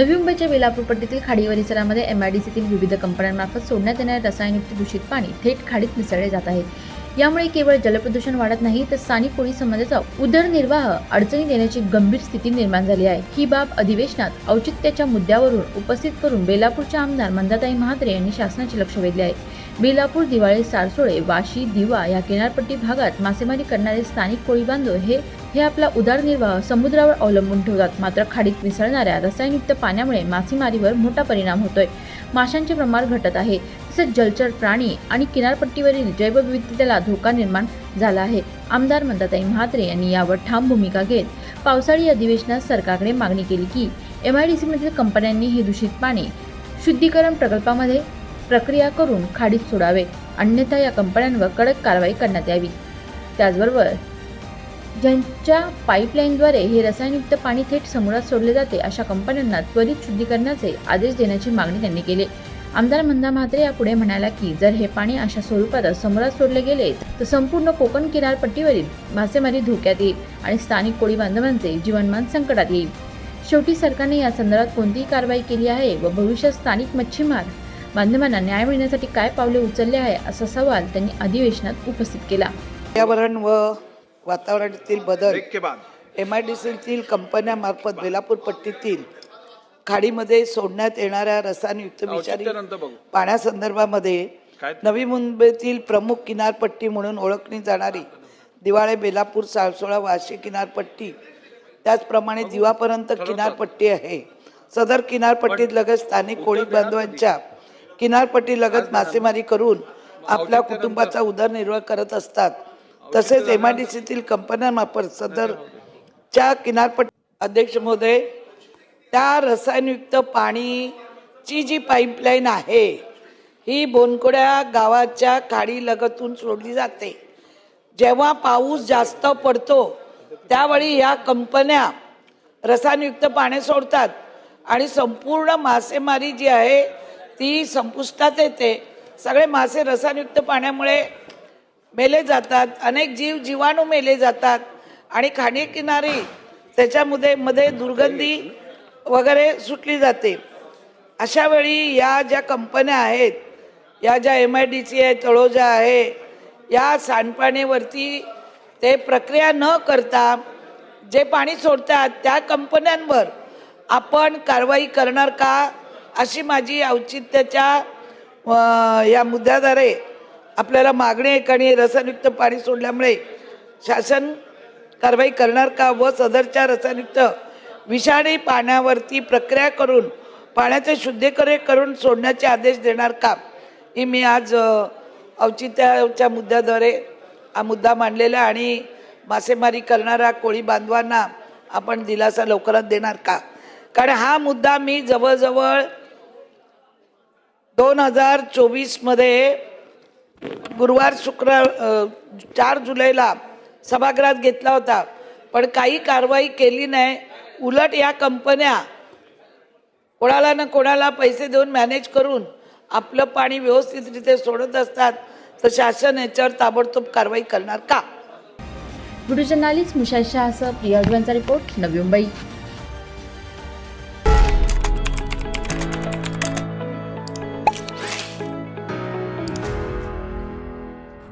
वेलापूर पट्टीतील खाडी परिसरामध्ये एमआयडीसीतील विविध कंपन्यांमार्फत सोडण्यात येणारे रसायनयुक्त दूषित पाणी थेट खाडीत मिसळले जात आहे. यामुळे केवळ जलप्रदूषण वाढत नाही तर स्थानिक कोळी समाजाचा उदरनिर्वाह अडचणीत येण्याची गंभीर स्थिती निर्माण झाली आहे. ही बाब अधिवेशनात औचित्याच्या मुद्द्यावरून उपस्थित करून बेलापूरच्या आमदार मंदाताई महात्रे यांनी शासनाचे लक्ष वेधले आहे. बेलापूर दिवाळे सारसोळे वाशी दिवा या किनारपट्टी भागात मासेमारी करणारे स्थानिक कोळी बांधव हे हे आपला उदरनिर्वाह समुद्रावर अवलंबून ठेवतात. मात्र खाडीत मिसळणाऱ्या रसायनयुक्त पाण्यामुळे मासेमारीवर मोठा परिणाम होतोय. माशांचे प्रमाण घटत आहे. तसेच जलचर प्राणी आणि किनारपट्टीवरील जैवविविधतेला धोका निर्माण झाला आहे. आमदार मंदाताई म्हात्रे यांनी यावर ठाम भूमिका घेत पावसाळी अधिवेशनात सरकारकडे मागणी केली की एम आय डी सीमधील कंपन्यांनी हे दूषित पाणी शुद्धीकरण प्रकल्पामध्ये प्रक्रिया करून खाडीत सोडावे. अन्यथा या कंपन्यांवर कडक कारवाई करण्यात यावी. त्याचबरोबर ज्यांच्या पाईपलाईनद्वारे हे रसायनयुक्त पाणी थेट समुद्रात सोडले जाते अशा कंपन्यांना त्वरित शुद्धीकरणाचे आदेश देण्याची मागणी त्यांनी केली. आमदार मंदा म्हात्रे यापुढे म्हणाला की जर हे पाणी अशा स्वरूपात समुद्रात सोडले गेले तर संपूर्ण कोकण किनारपट्टीवरील मासेमारी धोक्यात येईल आणि स्थानिक कोळी बांधवांचे जीवनमान संकटात येईल. शेवटी सरकारने या संदर्भात कोणतीही कारवाई केली आहे व भविष्यात स्थानिक मच्छीमार बांधवांना न्याय मिळण्यासाठी काय पावले उचलले आहे असा सवाल त्यांनी अधिवेशनात उपस्थित केला. पर्यावरण व वातावरणातील बदल एम आय डी सीतील कंपन्यामार्फत बेलापूर पट्टीतील खाडीमध्ये सोडण्यात येणाऱ्या रसायनयुक्त विषारी पाण्यासंदर्भामध्ये नवी मुंबईतील प्रमुख किनारपट्टी म्हणून ओळखली जाणारी दिवाळे बेलापूर साळसोळा वाशी किनारपट्टी. त्याचप्रमाणे दिवापर्यंत किनारपट्टी आहे. सदर किनारपट्टीत लगत स्थानिक कोळी बांधवांच्या किनारपट्टी लगत मासेमारी करून आपल्या कुटुंबाचा उदरनिर्वाह करत असतात. तसेच एम आय डी सीतील कंपन्यांमार्फत सदरच्या किनारपट्टी अध्यक्ष महोदय त्या रसायनयुक्त पाणीची जी पाईपलाईन आहे ही बोनकोड्या गावाच्या खाडी लगतून सोडली जाते. जेव्हा पाऊस जास्त पडतो त्यावेळी या कंपन्या रसायनयुक्त पाणी सोडतात आणि संपूर्ण मासेमारी जी आहे ती संपुष्टात येते. सगळे मासे रसायनयुक्त पाण्यामुळे मेले जातात अनेक जीव जीवाणू मेले जातात आणि खाणेकिनारी त्याच्यामध्ये मध्ये दुर्गंधी वगैरे सुटली जाते. अशा वेळी या ज्या कंपन्या आहेत या ज्या एम आय डी सी आहे तळोजा आहे या सांडपाणीवरती ते प्रक्रिया न करता जे पाणी सोडतात त्या कंपन्यांवर आपण कारवाई करणार का? अशी माझी औचित्याच्या या मुद्द्याद्वारे आपल्याला मागणी आहे आणि रसायनयुक्त पाणी सोडल्यामुळे शासन कारवाई करणार का? व सदरच्या रसायनयुक्त विषारी पाण्यावरती प्रक्रिया करून पाण्याचे शुद्धीकरण करून सोडण्याचे आदेश देणार का? ही मी आज औचित्याच्या मुद्द्याद्वारे हा मुद्दा मांडलेला आणि मासेमारी करणाऱ्या कोळी बांधवांना आपण दिलासा लवकरात देणार का? कारण हा मुद्दा मी जवळजवळ दोन हजार चोवीसमध्ये गुरुवार शुक्र चार जुलैला सभागृहात घेतला होता. पण काही कारवाई केली नाही. उलट या कंपन्या कोणाला ना कोणाला पैसे देऊन मॅनेज करून आपलं पाणी व्यवस्थितरित्या सोडत असतात तर शासन याच्यावर ताबडतोब कारवाई करणार का? व्हिडिओ जर्नालिस्ट मुशाद शहासह प्रिया रिपोर्ट नवी मुंबई.